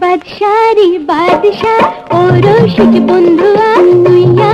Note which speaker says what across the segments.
Speaker 1: বাদশারি বাদশা ও রসিক বন্ধুয়া তুইয়া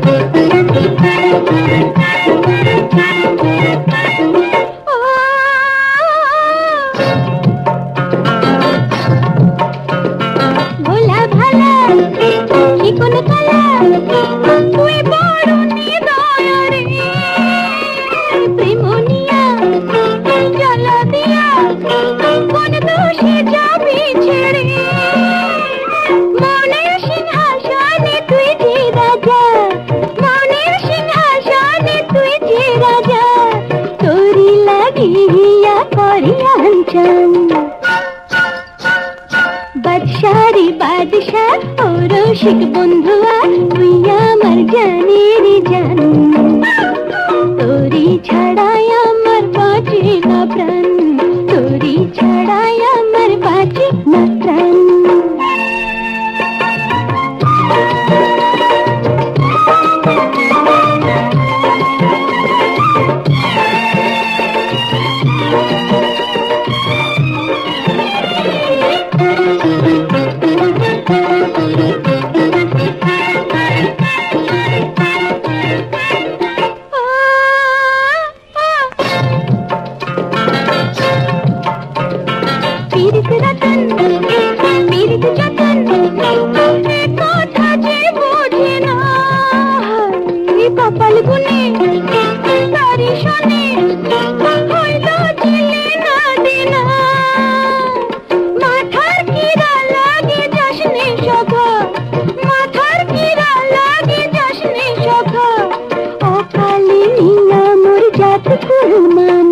Speaker 1: Thank you. করিয়াঞ্চন বাদশারি বাদশা ও রসিক বন্ধু man.